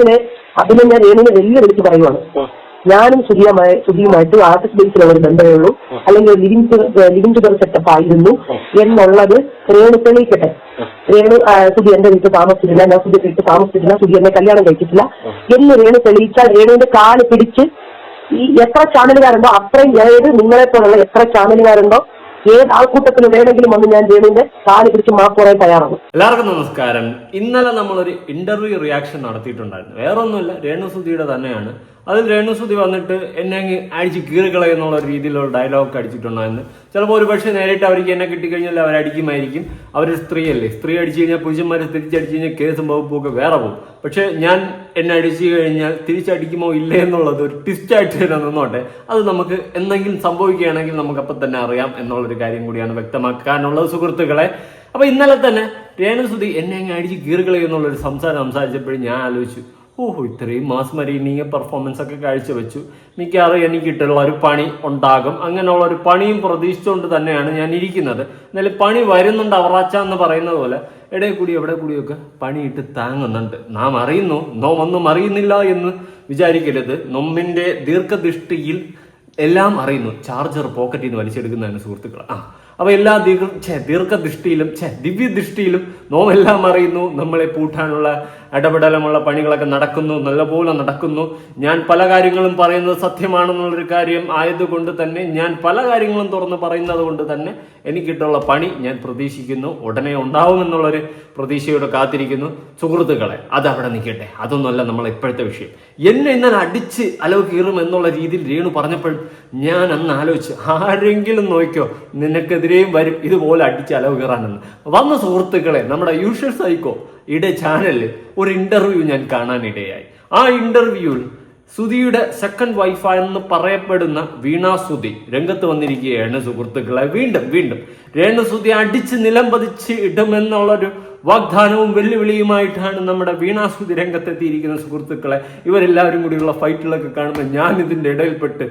രേണുവിനെ അതിനെ ഞാൻ വലിയ വെല്ലുവിളിച്ച് പറയുവാണ്. ഞാനും സുധിയുമായി സുധിയുമായിട്ട് ആർട്ടിസ്റ്റ് ബേസിലുള്ള ഒരു ബന്ധമേ ഉള്ളൂ അല്ലെങ്കിൽ ലിവിംഗ് ലിവിംഗ് ടുഗർ സെറ്റപ്പ് ആയിരുന്നു എന്നുള്ളത് രേണു തെളിയിക്കട്ടെ. രേണു സുധി എന്റെ വീട്ടിൽ താമസിച്ചിട്ടില്ല. ഞാൻ സുധി വീട്ടിൽ താമസിച്ചിട്ടില്ല. സുധി എന്നെ കല്യാണം കഴിച്ചിട്ടില്ല. എന്ന് രേണു തെളിയിച്ചാൽ രേണുവിന്റെ കാൽ പിടിച്ച് ഈ എത്ര ചാനലുകാരുണ്ടോ അത്രയും ഏത് നിങ്ങളെ പോലുള്ള എത്ര ചാനലുകാരുണ്ടോ ഏത് ആൾക്കൂട്ടത്തിന് വേണമെങ്കിലും വന്ന് ഞാൻ രേണുവിന്റെ കാൽ പിടിച്ച് മാപ്പ് പറയാൻ തയ്യാറാണ്. എല്ലാവർക്കും നമസ്കാരം. ഇന്നലെ നമ്മളൊരു ഇന്റർവ്യൂ റിയാക്ഷൻ നടത്തിയിട്ടുണ്ടായിരുന്നു. വേറൊന്നുമില്ല രേണുസുതിയുടെ തന്നെയാണ് അതിൽ രേണുസുതി വന്നിട്ട് എന്നെ അങ്ങ് അടിച്ച് കീറിക്കളയെന്നുള്ള രീതിയിലുള്ള ഡയലോഗ് അടിച്ചിട്ടുണ്ടായിരുന്നു. ചിലപ്പോൾ ഒരു പക്ഷേ നേരിട്ട് അവർക്ക് എന്നെ കിട്ടിക്കഴിഞ്ഞാൽ അവരടിക്കുമായിരിക്കും അവർ സ്ത്രീയല്ലേ. സ്ത്രീ അടിച്ചു കഴിഞ്ഞാൽ പുരുഷന്മാരെ തിരിച്ചടിച്ചു കഴിഞ്ഞാൽ കേസും വകുപ്പും ഒക്കെ വേറെ പോകും. പക്ഷേ ഞാൻ എന്നെ അടിച്ചു കഴിഞ്ഞാൽ തിരിച്ചടിക്കുമോ ഇല്ലേ എന്നുള്ളത് ഒരു ട്വിസ്റ്റായിട്ട് തന്നെ നിന്നോട്ടെ. അത് നമുക്ക് എന്തെങ്കിലും സംഭവിക്കുകയാണെങ്കിൽ നമുക്ക് അപ്പം തന്നെ അറിയാം എന്നുള്ളൊരു കാര്യം കൂടിയാണ് വ്യക്തമാക്കാനുള്ളത് സുഹൃത്തുക്കളെ. അപ്പൊ ഇന്നലെ തന്നെ രേണുസുതി എന്നെ അങ്ങ് അടിച്ച് കീറുകളെ എന്നുള്ളൊരു സംസാരം സംസാരിച്ചപ്പോഴും ഞാൻ ആലോചിച്ചു ഓഹോ ഇത്രയും മാസ് മരീനിങ് പെർഫോമൻസ് ഒക്കെ കാഴ്ചവെച്ചു. മിക്കവാറും എനിക്കിട്ടുള്ള ഒരു പണി ഉണ്ടാകും. അങ്ങനെയുള്ള ഒരു പണിയും പ്രതീക്ഷിച്ചുകൊണ്ട് തന്നെയാണ് ഞാൻ ഇരിക്കുന്നത്. എന്നാലും പണി വരുന്നുണ്ട് അവറാച്ച എന്ന് പറയുന്നത് പോലെ. ഇടയിൽ കൂടി എവിടെ കൂടിയൊക്കെ? പണിയിട്ട് താങ്ങുന്നുണ്ട്. നാം അറിയുന്നു നോം ഒന്നും അറിയുന്നില്ല എന്ന് വിചാരിക്കരുത്. നൊമ്മിന്റെ ദീർഘദൃഷ്ടിയിൽ എല്ലാം അറിയുന്നു. ചാർജർ പോക്കറ്റിൽ നിന്ന് വലിച്ചെടുക്കുന്നതാണ് സുഹൃത്തുക്കൾ ആ അപ്പൊ എല്ലാ ദീർഘ ദീർഘദൃഷ്ടിയിലും ഛേ ദിവ്യദൃഷ്ടിയിലും നോമെല്ലാം അറിയുന്നു. നമ്മളെ പൂട്ടാനുള്ള ഇടപെടലമുള്ള പണികളൊക്കെ നടക്കുന്നു നല്ലപോലെ നടക്കുന്നു. ഞാൻ പല കാര്യങ്ങളും പറയുന്നത് സത്യമാണെന്നുള്ളൊരു കാര്യം ആയതുകൊണ്ട് തന്നെ ഞാൻ പല കാര്യങ്ങളും തുറന്ന് പറയുന്നത് കൊണ്ട് തന്നെ എനിക്കിട്ടുള്ള പണി ഞാൻ പ്രതീക്ഷിക്കുന്നു. ഉടനെ ഉണ്ടാവുമെന്നുള്ളൊരു പ്രതീക്ഷയോടെ കാത്തിരിക്കുന്നു. സുഹൃത്തുക്കളെ അത് അവിടെ നിൽക്കട്ടെ. അതൊന്നുമല്ല നമ്മൾ ഇപ്പോഴത്തെ വിഷയം. എന്നെ ഇന്നലെ അടിച്ച് അലവ് കീറും എന്നുള്ള രീതിയിൽ രേണു പറഞ്ഞപ്പോൾ ഞാൻ അന്ന് ആലോചിച്ച് ആരെങ്കിലും നോക്കിയോ നിനക്കെതിരെയും വരും ഇതുപോലെ അടിച്ച് അലവ് കീറാനെന്ന്. വന്ന സുഹൃത്തുക്കളെ നമ്മുടെ യൂഷ്യൽ സൈക്കോ ഇടെ ചാനലിൽ ഒരു ഇന്റർവ്യൂ ഞാൻ കാണാനിടയായി. ആ ഇന്റർവ്യൂവിൽ സുധിയുടെ സെക്കൻഡ് വൈഫായെന്ന് പറയപ്പെടുന്ന വീണ സുധി രംഗത്ത് വന്നിരിക്കുകയാണ് സുഹൃത്തുക്കളെ. വീണ്ടും വീണ്ടും രേണുസുധി അടിച്ച് നിലംപതിച്ച് ഇടുമെന്നുള്ളൊരു വാഗ്ദാനവും വെല്ലുവിളിയുമായിട്ടാണ് നമ്മുടെ വീണാസുതി രംഗത്തെത്തിയിരിക്കുന്ന സുഹൃത്തുക്കളെ. ഇവരെല്ലാവരും കൂടിയുള്ള ഫൈറ്റുകളൊക്കെ കാണുമ്പോൾ ഞാൻ ഇതിന്റെ ഇടയിൽപ്പെട്ട്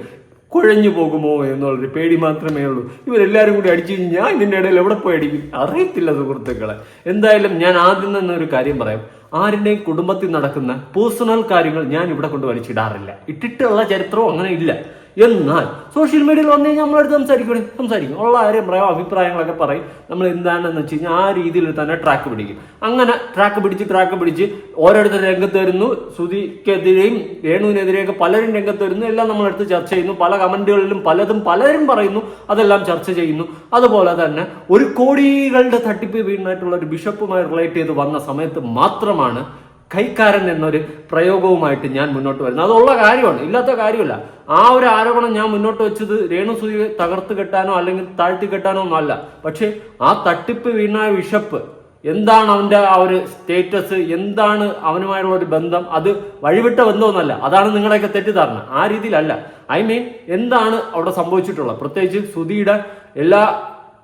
കുഴഞ്ഞു പോകുമോ എന്നുള്ളൊരു പേടി മാത്രമേ ഉള്ളൂ. ഇവരെല്ലാവരും കൂടി അടിച്ചു കഴിഞ്ഞാൽ ഞാൻ ഇതിന്റെ ഇടയിൽ എവിടെ പോയി അടിക്കും? അറിയത്തില്ല സുഹൃത്തുക്കളെ. എന്തായാലും ഞാൻ ആദ്യം തന്നെ ഒരു കാര്യം പറയാം. ആരുടെയും കുടുംബത്തിൽ നടക്കുന്ന പേഴ്സണൽ കാര്യങ്ങൾ ഞാൻ ഇവിടെ കൊണ്ട് വലിച്ചിടാറില്ല. ഇട്ടിട്ടുള്ള ചരിത്രവും അങ്ങനെ ഇല്ല. എന്നാൽ സോഷ്യൽ മീഡിയയിൽ വന്നു കഴിഞ്ഞാൽ നമ്മളടുത്ത് സംസാരിക്കണേ സംസാരിക്കും. ഉള്ള കാര്യം പറയാം അഭിപ്രായങ്ങളൊക്കെ പറയും. നമ്മൾ എന്താണെന്ന് വെച്ച് കഴിഞ്ഞാൽ ആ രീതിയിൽ തന്നെ ട്രാക്ക് പിടിക്കും. അങ്ങനെ ട്രാക്ക് പിടിച്ച് ട്രാക്ക് പിടിച്ച് ഓരോരുത്തർ രംഗത്ത് വരുന്നു. ശ്രുതിക്കെതിരെയും രേണുവിനെതിരെയൊക്കെ പലരും രംഗത്ത് വരുന്നു. എല്ലാം നമ്മളെടുത്ത് ചർച്ച ചെയ്യുന്നു. പല കമന്റുകളിലും പലതും പലരും പറയുന്നു. അതെല്ലാം ചർച്ച ചെയ്യുന്നു. അതുപോലെ തന്നെ ഒരു കോടികളുടെ തട്ടിപ്പ് വീണായിട്ടുള്ള ഒരു ബിഷപ്പുമായി റിലേറ്റ് ചെയ്ത് വന്ന സമയത്ത് മാത്രമാണ് കൈക്കാരൻ എന്നൊരു പ്രയോഗവുമായിട്ട് ഞാൻ മുന്നോട്ട് വരുന്നത് അതുള്ള കാര്യമാണ്. ഇല്ലാത്ത കാര്യമല്ല. ആ ഒരു ആരോപണം ഞാൻ മുന്നോട്ട് വെച്ചത് രേണുസൂയെ തകർത്ത് കെട്ടാനോ അല്ലെങ്കിൽ താഴ്ത്തി കെട്ടാനോ ഒന്നുമല്ല പക്ഷേ ആ തട്ടിപ്പ് വീണ വിഷപ്പ് എന്താണ് അവന്റെ ആ ഒരു സ്റ്റേറ്റസ് എന്താണ് അവനുമായുള്ള ഒരു ബന്ധം? അത് വഴിവിട്ട ബന്ധമൊന്നല്ല അതാണ് നിങ്ങളെയൊക്കെ തെറ്റിദ്ധാരണ. ആ രീതിയിലല്ല. ഐ മീൻ എന്താണ് അവിടെ സംഭവിച്ചിട്ടുള്ളത്? പ്രത്യേകിച്ച് സുധിയുടെ എല്ലാ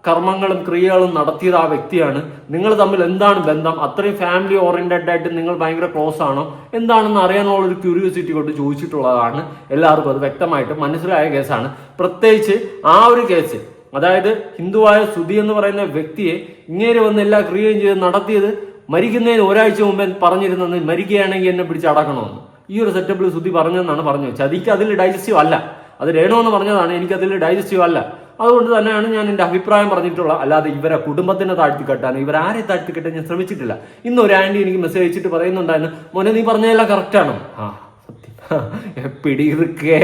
കർമ്മങ്ങളും ക്രിയകളും നടത്തിയത് ആ വ്യക്തിയാണ്. നിങ്ങൾ തമ്മിൽ എന്താണ് ബന്ധം? അത്രയും ഫാമിലി ഓറിയന്റഡ് ആയിട്ട് നിങ്ങൾ ഭയങ്കര ക്ലോസ് ആണോ? എന്താണെന്ന് അറിയാനുള്ള ഒരു ക്യൂരിയോസിറ്റി കൊണ്ട് ചോദിച്ചിട്ടുള്ളതാണ്. എല്ലാവർക്കും അത് വ്യക്തമായിട്ട് മനസ്സിലായ കേസാണ്. പ്രത്യേകിച്ച് ആ ഒരു കേസ് അതായത് ഹിന്ദുവായ സുധി എന്ന് പറയുന്ന വ്യക്തിയെ ഇങ്ങനെ വന്ന് എല്ലാ ക്രിയയും ചെയ്ത് നടത്തിയത് മരിക്കുന്നതിന് ഒരാഴ്ച മുമ്പേ പറഞ്ഞിരുന്നത് മരിക്കുകയാണെങ്കിൽ എന്നെ പിടിച്ച് അടക്കണമെന്ന്. ഈ ഒരു സെറ്റപ്പിൽ സുധി പറഞ്ഞതെന്നാണ് പറഞ്ഞത്. ചതിക്ക് അതിൽ ഡൈജസ്റ്റീവ് അല്ല. അത് രേണോ എന്ന് പറഞ്ഞതാണ്. എനിക്ക് അതിൽ ഡൈജസ്റ്റീവ് അല്ല. അതുകൊണ്ട് തന്നെയാണ് ഞാൻ എന്റെ അഭിപ്രായം പറഞ്ഞിട്ടുള്ള അല്ലാതെ ഇവരെ കുടുംബത്തിനെ താഴ്ത്തി കെട്ടാനോ ഇവരെ ആരെ താഴ്ത്തി കെട്ടാൻ ഞാൻ ശ്രമിച്ചിട്ടില്ല. ഇന്ന് ഒരു ആന്റി എനിക്ക് മെസ്സേജ് അയച്ചിട്ട് പറയുന്നുണ്ടായിരുന്നു മോനെ നീ പറഞ്ഞതെല്ലാം കറക്റ്റാണ് ആ സത്യം. പിടിയിറുക്കേ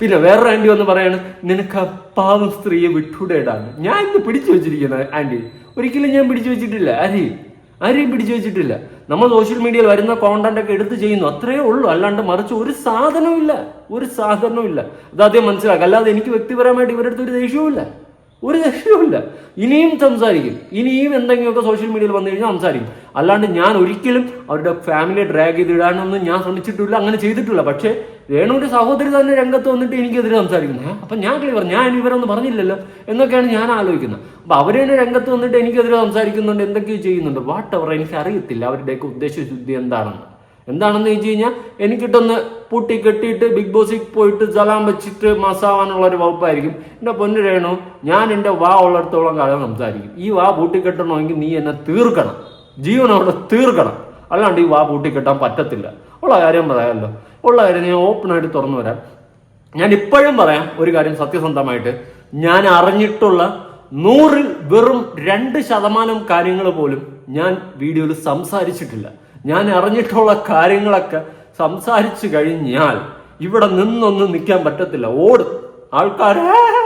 പിന്നെ വേറൊരു ആന്റി വന്ന് പറയാണ് നിനക്ക് പാവം സ്ത്രീയെ വിട്ടുടേടാണ് ഞാൻ ഇന്ന് പിടിച്ചു വെച്ചിരിക്കുന്നത് ആന്റി ഒരിക്കലും ഞാൻ പിടിച്ചു വെച്ചിട്ടില്ല. ആരെയും ആരെയും പിടിച്ചു വെച്ചിട്ടില്ല. നമ്മൾ സോഷ്യൽ മീഡിയയിൽ വരുന്ന കോണ്ടന്റ് ഒക്കെ എടുത്ത് ചെയ്യുന്നു. അത്രയേ ഉള്ളൂ. അല്ലാണ്ട് മറിച്ച് ഒരു സാധനവും ഇല്ല. ഒരു സാധനവും ഇല്ല. ആദ്യം മനസ്സിലാക്കുക. അല്ലാതെ എനിക്ക് വ്യക്തിപരമായിട്ട് ഇവരുടെ അടുത്ത് ഒരു ദേഷ്യവും ഒരു രക്ഷയുമില്ല. ഇനിയും സംസാരിക്കും. ഇനിയും എന്തെങ്കിലുമൊക്കെ സോഷ്യൽ മീഡിയയിൽ വന്നു കഴിഞ്ഞാൽ സംസാരിക്കും. അല്ലാണ്ട് ഞാൻ ഒരിക്കലും അവരുടെ ഫാമിലിയെ ഡ്രാഗ് ചെയ്തിടാനൊന്നും ഞാൻ ശ്രമിച്ചിട്ടില്ല അങ്ങനെ ചെയ്തിട്ടില്ല. പക്ഷേ രേണുവിന്റെ സഹോദരി തന്നെ രംഗത്ത് വന്നിട്ട് എനിക്കെതിരെ സംസാരിക്കുന്നു. അപ്പം ഞാൻ ക്ലിയർ ഞാൻ ഇവരൊന്നും പറഞ്ഞില്ലല്ലോ എന്നൊക്കെയാണ് ഞാൻ ആലോചിക്കുന്നത്. അപ്പൊ അവർ രംഗത്ത് വന്നിട്ട് എനിക്കെതിരെ സംസാരിക്കുന്നുണ്ട് എന്തൊക്കെയോ ചെയ്യുന്നുണ്ട്. വാട്ട് അവർ എനിക്ക് അറിയത്തില്ല അവരുടെയൊക്കെ ഉദ്ദേശശുദ്ധി എന്താണെന്ന്. എന്താണെന്ന് ചോദിച്ചു കഴിഞ്ഞാൽ എനിക്കിട്ടൊന്ന് പൂട്ടി കെട്ടിയിട്ട് ബിഗ് ബോസിൽ പോയിട്ട് സലാം വെച്ചിട്ട് മാസാവാനുള്ള ഒരു വകുപ്പായിരിക്കും. എന്റെ പൊന്നു രേണു ഞാൻ എന്റെ വാ ഉള്ളിടത്തോളം കാലം സംസാരിക്കും. ഈ വാ പൂട്ടിക്കെട്ടണമെങ്കിൽ നീ എന്നെ തീർക്കണം. ജീവനോട് തീർക്കണം. അല്ലാണ്ട് ഈ വാ പൂട്ടിക്കെട്ടാൻ പറ്റത്തില്ല. ഉള്ള കാര്യം പറയാമല്ലോ. ഉള്ള കാര്യം ഞാൻ ഓപ്പണായിട്ട് തുറന്നു വരാം ഞാൻ ഇപ്പോഴും പറയാം ഒരു കാര്യം സത്യസന്ധമായിട്ട്. ഞാൻ അറിഞ്ഞിട്ടുള്ള നൂറിൽ വെറും രണ്ട് ശതമാനം കാര്യങ്ങൾ പോലും ഞാൻ വീഡിയോയിൽ സംസാരിച്ചിട്ടില്ല. ഞാൻ അറിഞ്ഞിട്ടുള്ള കാര്യങ്ങളൊക്കെ സംസാരിച്ചു കഴിഞ്ഞാൽ ഇവിടെ നിന്നൊന്നും നിൽക്കാൻ പറ്റത്തില്ല. ഓട്. ആൾക്കാർ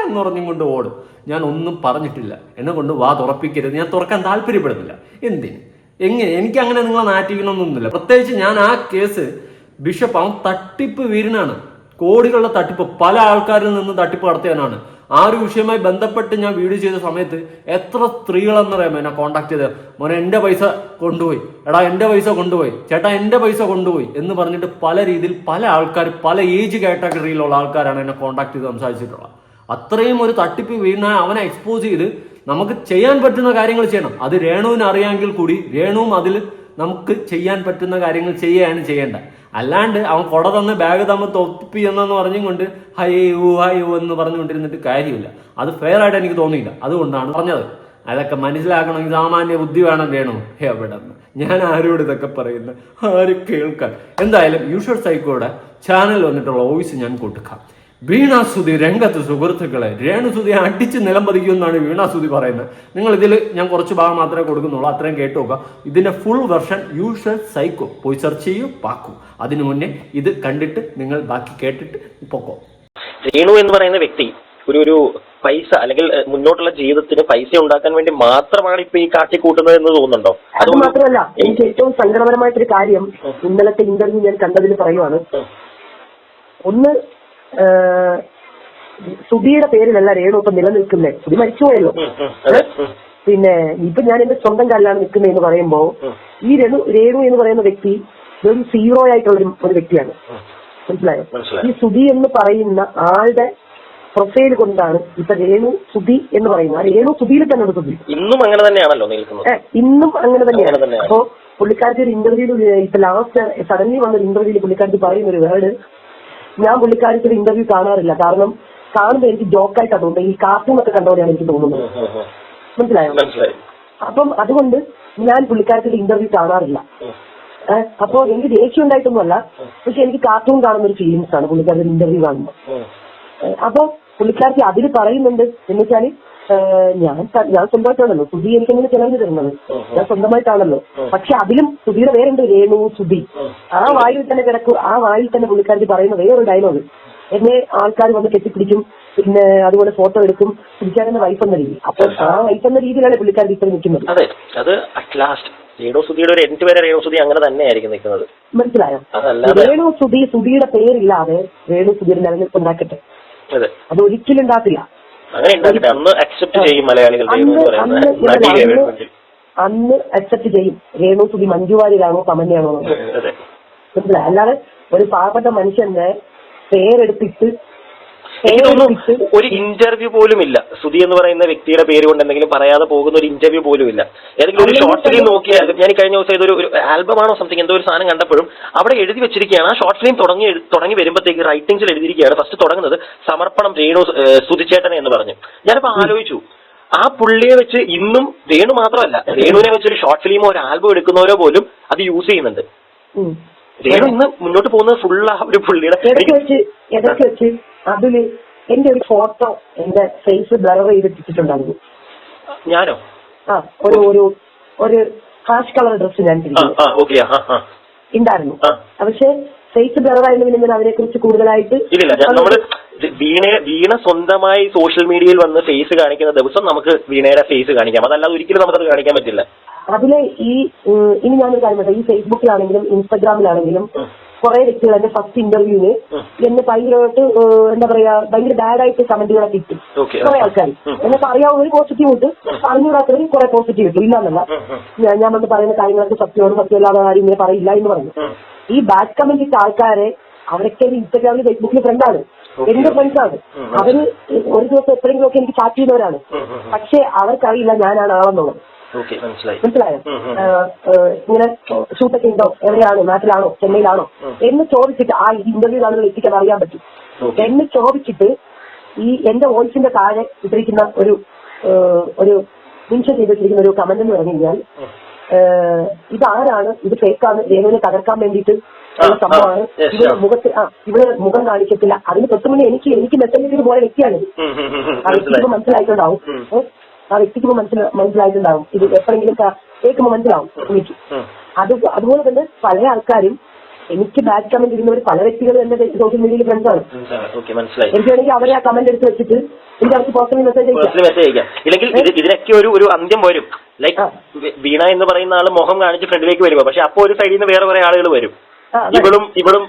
എന്ന് പറഞ്ഞും കൊണ്ട് ഓടും. ഞാൻ ഒന്നും പറഞ്ഞിട്ടില്ല. എന്നെ കൊണ്ട് വാ തുറപ്പിക്കരുത്. ഞാൻ തുറക്കാൻ താല്പര്യപ്പെടുന്നില്ല. എന്തിന്? എങ്ങനെ? എനിക്ക് അങ്ങനെ നിങ്ങളെ നാറ്റിക്കണമെന്നൊന്നുമില്ല പ്രത്യേകിച്ച് ഞാൻ ആ കേസ് ബിഷപ്പ് അവൻ തട്ടിപ്പ് വീരനാണ്. കോടികളുടെ തട്ടിപ്പ്. പല ആൾക്കാരിൽ നിന്ന് തട്ടിപ്പ് നടത്തിയവനാണ്. ആ ഒരു വിഷയവുമായി ബന്ധപ്പെട്ട് ഞാൻ വീഡിയോ ചെയ്ത സമയത്ത് എത്ര സ്ത്രീകളെന്നറിയാമോ എന്നെ കോണ്ടാക്ട് ചെയ്ത് മോനെ എന്റെ പൈസ കൊണ്ടുപോയി. എടാ എന്റെ പൈസ കൊണ്ടുപോയി. ചേട്ടാ എന്റെ പൈസ കൊണ്ടുപോയി എന്ന് പറഞ്ഞിട്ട് പല രീതിയിൽ പല ആൾക്കാർ പല ഏജ് കാറ്റഗറിയിലുള്ള ആൾക്കാരാണ് എന്നെ കോണ്ടാക്ട് ചെയ്ത് സംസാരിച്ചിട്ടുള്ളത്. അത്രയും ഒരു തട്ടിപ്പ് വീണ അവനെ എക്സ്പോസ് ചെയ്ത് നമുക്ക് ചെയ്യാൻ പറ്റുന്ന കാര്യങ്ങൾ ചെയ്യണം. അത് രേണുവിന് അറിയാമെങ്കിൽ കൂടി രേണുവും അതിൽ നമുക്ക് ചെയ്യാൻ പറ്റുന്ന കാര്യങ്ങൾ ചെയ്യുകയാണ് ചെയ്യേണ്ടത്. അല്ലാണ്ട് അവൻ കൊട തന്ന് ബാഗ് തമ്മിൽ തൊപ്പി എന്നു പറഞ്ഞും കൊണ്ട് ഹൈ ഊ ഹൈ ഊ എന്ന് പറഞ്ഞുകൊണ്ടിരുന്നിട്ട് കാര്യമില്ല. അത് ഫെയർ ആയിട്ട് എനിക്ക് തോന്നിയില്ല. അതുകൊണ്ടാണ് പറഞ്ഞത്. അതൊക്കെ മനസ്സിലാക്കണമെങ്കിൽ സാമാന്യ ബുദ്ധി വേണം വേണോ? എവിടെ ഞാൻ ആരോട് ഇതൊക്കെ പറയുന്നത് ആര് കേൾക്കാൻ? എന്തായാലും യൂഷ്വൽ സൈക്കോയുടെ ചാനൽ വന്നിട്ടുള്ള വോയിസ് ഞാൻ കൊടുക്കാം. വീണാസുതി രംഗത്ത് സുഹൃത്തുക്കളെ രേണുസുതി അടിച്ച് നിലംപതിക്കുമെന്നാണ് വീണാസുതി പറയുന്നത്. നിങ്ങൾ ഇതിൽ ഞാൻ കുറച്ച് ഭാഗം മാത്രമേ കൊടുക്കുന്നുള്ളൂ അത്രയും കേട്ട് നോക്കുക. ഇതിന്റെ ഫുൾ വെർഷൻ യൂഷ്വൽ സൈക്കോ പോയി സെർച്ച് ചെയ്യൂ പാക്കൂ. അതിനു മുന്നേ ഇത് കണ്ടിട്ട് നിങ്ങൾ ബാക്കി കേട്ടിട്ട് പൊക്കോ. രേണു എന്ന് പറയുന്ന വ്യക്തി ഒരു ഒരു പൈസ അല്ലെങ്കിൽ മുന്നോട്ടുള്ള ജീവിതത്തിന് പൈസ ഉണ്ടാക്കാൻ വേണ്ടി മാത്രമാണ് ഇപ്പൊ ഈ കാട്ടിക്കൂട്ടുന്നത് എന്ന് തോന്നുന്നുണ്ടോ? അത് മാത്രമല്ല എനിക്ക് ഏറ്റവും സങ്കടപരമായിട്ടൊരു കാര്യം ഇന്നലത്തെ ഇന്റർവ്യൂ ഞാൻ കണ്ടതിൽ പറയുവാണ്. ഒന്ന് സുബിയുടെ പേരിലല്ല രേണു ഇപ്പൊ നിലനിൽക്കുന്നത് സുബി മരിച്ചുപോയല്ലോ പിന്നെ ഇപ്പൊ ഞാൻ എന്റെ സ്വന്തം കാലിലാണ് നിൽക്കുന്നതെന്ന് പറയുമ്പോ ഈ രേണു രേണു എന്ന് പറയുന്ന വ്യക്തി വെറും സീറോ ആയിട്ടുള്ള ഒരു- വ്യക്തിയാണ്. മനസ്സിലായോ? ഈ സുബി എന്ന് പറയുന്ന ആളുടെ പ്രൊഫൈൽ കൊണ്ടാണ് ഇപ്പൊ രേണു സുബി എന്ന് പറയുന്നത്. ആ രേണു സുബിയിൽ തന്നെ ഒരു സുബി ഇന്നും അങ്ങനെ തന്നെയാണല്ലോ നിൽക്കുന്നത്. ഇന്നും അങ്ങനെ തന്നെയാണ്. അപ്പൊ തന്നെയാണ്. അപ്പോ പുള്ളിക്കാരത്തി ഒരു ഇന്റർവ്യൂ ഇപ്പൊ ലാസ്റ്റ് സഡൻലി വന്ന ഒരു ഇന്റർവ്യൂവിൽ പുള്ളിക്കാരത്തി പറയുന്ന ഒരു വേർഡ് ഞാൻ പുള്ളിക്കാരിക്ക് ഒരു ഇന്റർവ്യൂ കാണാറില്ല. കാരണം കാണുമ്പോൾ എനിക്ക് ജോക്കായിട്ട് തോന്നുന്നത് ഈ കാർട്ടൂൺ ഒക്കെ കണ്ടോടെയാണ് എനിക്ക് തോന്നുന്നത്. മനസ്സിലായോ? അപ്പം അതുകൊണ്ട് ഞാൻ പുള്ളിക്കാരത്തിന്റെ ഇന്റർവ്യൂ കാണാറില്ല. അപ്പൊ എനിക്ക് ദേഷ്യം ഉണ്ടായിട്ടൊന്നുമല്ല. പക്ഷെ എനിക്ക് കാർട്ടൂൺ കാണുന്ന ഒരു ഫീലിംഗ്സ് ആണ് പുള്ളിക്കാരത്തിന്റെ ഇന്റർവ്യൂ കാണുമ്പോൾ അപ്പൊ പുള്ളിക്കാരത്തി അതിൽ പറയുന്നുണ്ട്. എന്ന് വെച്ചാൽ ഏഹ് ഞാൻ ഞാൻ സ്വന്തമായിട്ടാണല്ലോ സുധി എനിക്കെങ്ങനെ ചെലവിന് തരുന്നത്. ഞാൻ സ്വന്തമായിട്ടാണല്ലോ. പക്ഷെ അതിലും സുധിയുടെ പേരുണ്ട് രേണു സുധി. ആ വായിൽ തന്നെ കിടക്കും ആ വായിൽ തന്നെ പുള്ളിക്കാരി പറയുന്ന വേറൊരു ഡയലോഗ് എന്നെ ആൾക്കാർ വന്ന് കെട്ടിപ്പിടിക്കും പിന്നെ അതുപോലെ ഫോട്ടോ എടുക്കും. പുള്ളിക്കാരന്റെ വൈഫ് എന്ന രീതി. അപ്പൊ ആ വൈഫ് എന്ന രീതിയിലാണ് പുള്ളിക്കാരത്തി ഇത്ര നിൽക്കുന്നത്. അതെ അത് അറ്റ് ലാസ്റ്റ് ഒരു എൻഡ് വരെ രേണുസുതി അങ്ങനെ തന്നെയായിരിക്കും നിൽക്കുന്നത്. മനസ്സിലായോ? രേണു സുധി സുധിയുടെ പേരില്ലാതെ രേണു സുധിയുടെ നിലനിൽപ്പ് ഉണ്ടാക്കട്ടെ. അത്. ഒരിക്കലും ഉണ്ടാക്കില്ല അങ്ങനെ ഉണ്ടാക്കട്ടെ. അന്ന് അക്സെപ്റ്റ് ചെയ്യും മലയാളികൾ എന്ന് അന്ന് പറയുന്നത് അന്ന് അക്സെപ്റ്റ് ചെയ്യും. രേണു സുധി മഞ്ജുവാരിലാണോ തമന്നയാണോ? മനസ്സിലായോ? അല്ലാതെ ഒരു പാവപ്പെട്ട മനുഷ്യന്റെ പേരെടുത്തിട്ട് എനിക്ക് തോന്നുന്നു പേരെടുത്തിട്ട് ഒരു ഇന്റർവ്യൂ പോലും ഇല്ല സുധി എന്ന് പറയുന്ന വ്യക്തിയുടെ പേര് കൊണ്ട് എന്തെങ്കിലും പറയാതെ പോകുന്ന ഒരു ഇന്റർവ്യൂ പോലും ഇല്ല ഏതെങ്കിലും ഒരു ഷോർട്ട് ഫിലിം നോക്കിയാൽ ഞാൻ ഈ കഴിഞ്ഞ ദിവസം ഇതൊരു ഒരു ആൽബമാണോ സംതിങ് എന്തോ ഒരു സാധനം കണ്ടപ്പോഴും അവിടെ എഴുതി വെച്ചിരിക്കുകയാണ്. ആ ഷോർട്ട് ഫിലിം തുടങ്ങി തുടങ്ങി വരുമ്പോഴത്തേക്ക് റൈറ്റിംഗ്സിൽ എഴുതിയിരിക്കുകയാണ്. ഫസ്റ്റ് തുടങ്ങുന്നത് സമർപ്പണം രേണു സുധിച്ചേട്ടനെ എന്ന് പറഞ്ഞു. ഞാനിപ്പോ ആലോചിച്ചു. ആ പുള്ളിയെ വെച്ച് ഇന്നും രേണു മാത്രമല്ല രേണുവിനെ വെച്ച് ഒരു ഷോർട്ട് ഫിലിമോ ഒരു ആൽബം എടുക്കുന്നവരോ പോലും അത് യൂസ് ചെയ്യുന്നുണ്ട്. രേണു ഇന്ന് മുന്നോട്ട് പോകുന്നത് ഫുൾ ആ ഒരു പുള്ളിയുടെ ഇടയ്ക്ക് വെച്ച്? ഇടയ്ക്ക് വെച്ച്? അതിൽ എന്റെ ഒരു ഫോട്ടോ എന്റെ ഫേസ് ബ്ലർ ചെയ്തിട്ടിട്ടുണ്ടായിരുന്നു. ഞാനോ? ആ ഒരു ഒരു ഒരു ഹാഷ് കളർ ഡ്രസ് ഞാൻ ഉണ്ടായിരുന്നു പക്ഷെ ഫേസ് ബ്ലർ ആയിരുന്നു പിന്നെ അതിനെ കുറിച്ച് കൂടുതലായിട്ട് ഇല്ലില്ല നമ്മൾ വീണ വീണ സ്വന്തമായി സോഷ്യൽ മീഡിയയിൽ വന്ന് ഫേസ് കാണിക്കുന്ന ദിവസം നമുക്ക് വീണയുടെ ഫേസ് കാണിക്കാം. അതല്ലാതെ ഒരിക്കലും നമുക്കത് കാണിക്കാൻ പറ്റില്ല. അതിലെ ഈ ഇനി ഞാനൊരു കാര്യം പറയാം ഈ ഫേസ്ബുക്കിലാണെങ്കിലും ഇൻസ്റ്റാഗ്രാമിലാണെങ്കിലും കുറെ വ്യക്തികൾ എന്റെ ഫസ്റ്റ് ഇന്റർവ്യൂവിന്. എന്നെ ഭയങ്കരമായിട്ട് എന്താ പറയാ ഭയങ്കര ബാഡായിട്ട് കമന്റുകളൊക്കെ ഇട്ടു. ഓക്കെ കുറെ ആൾക്കാർ. എന്നെ അറിയാവുന്ന ഒരു പോസിറ്റീവ് ഉണ്ട് അറിഞ്ഞൂടാത്തവര് കുറെ പോസിറ്റീവ് ഇട്ടു. ഇല്ലാന്നല്ല ഞാൻ ഞാൻ വന്ന് പറയുന്ന കാര്യങ്ങളൊക്കെ സത്യമാണ് സത്യമല്ലാതെ ആരും ഇങ്ങനെ പറയില്ല എന്ന് പറഞ്ഞു. ഈ ബാഡ് കമന്റ് ഇട്ട ആൾക്കാരെ അവരൊക്കെ ഇൻസ്റ്റാഗ്രാമിൽ ഫേസ്ബുക്കിൽ ഫ്രണ്ടാണ് എന്റെ ഫ്രണ്ട്സ് ആണ്. അവർ ഒരു ദിവസം എപ്പോഴെങ്കിലും ഒക്കെ എനിക്ക് ചാറ്റ് ചെയ്യുന്നവരാണ് പക്ഷെ അവർക്കറിയില്ല ഞാനാണ് ആളെന്നുള്ളത്. മനസ്സിലായി. ഇങ്ങനെ ഷൂട്ടൊക്കെ ഉണ്ടോ? എവിടെയാണോ? നാട്ടിലാണോ ചെന്നൈയിലാണോ? എന്ന് ചോദിച്ചിട്ട് ആ ഇന്റർവ്യൂ ആളുകൾ എത്തിക്കാൻ അറിയാൻ പറ്റും. എന്ന് ചോദിച്ചിട്ട് ഈ എന്റെ വോയിസിന്റെ താഴെ ഇട്ടിരിക്കുന്ന ഒരു ഒരു മെൻഷൻ ചെയ്തിട്ടിരിക്കുന്ന ഒരു കമന്റ് എന്ന് പറഞ്ഞു കഴിഞ്ഞാൽ ഇതാരാണ്? ഇത് ഫേക്കാണ് രേണുവിനെ തകർക്കാൻ വേണ്ടിയിട്ട് സംഭവമാണ്. ഇവർ മുഖത്ത് ആ മുഖം കാണിക്കത്തില്ല. അതിന് തൊട്ട് മുന്നേ എനിക്ക് എനിക്ക് മെസ്സേജ് പോയ വ്യക്തിയാണ് മനസ്സിലായിട്ടുണ്ടാവും? ആ വ്യക്തിക്ക് മനസ്സിൽ മനസ്സില മനസ്സിലായിട്ടുണ്ടാവും. ഇത് എപ്പോഴെങ്കിലും കേൾക്കുമ്പോൾ കേൾക്കുമ്പോ മനസ്സിലാവും. എനിക്ക്. അത് അതുപോലെ തന്നെ പല ആൾക്കാരും എനിക്ക് ബാഡ് കമന്റ് ഇടുന്നവർ പല വ്യക്തികളും എന്റെ സോഷ്യൽ മീഡിയയിൽ ഫ്രണ്ട്സ് ആണ്. മനസ്സിലായി. എനിക്ക് വേണമെങ്കിൽ അവരെ ആ കമന്റ് എടുത്ത് വെച്ചിട്ട് എനിക്ക് അവർക്ക് പേഴ്സണൽ മെസ്സേജ് അയക്കാം. ഇല്ലെങ്കിൽ ഇതിനൊക്കെ ഒരു ഒരു അന്ത്യം വരും. ലൈക്ക് വീണ എന്ന് പറയുന്ന ആൾ മുഖം കാണിച്ച് ഫ്രണ്ടിലേക്ക് വരുമ്പോ. പക്ഷെ അപ്പൊ ഒരു സൈഡിൽ നിന്ന് വേറെ കുറെ ആളുകൾ വരും. ഇവളും ഇവളും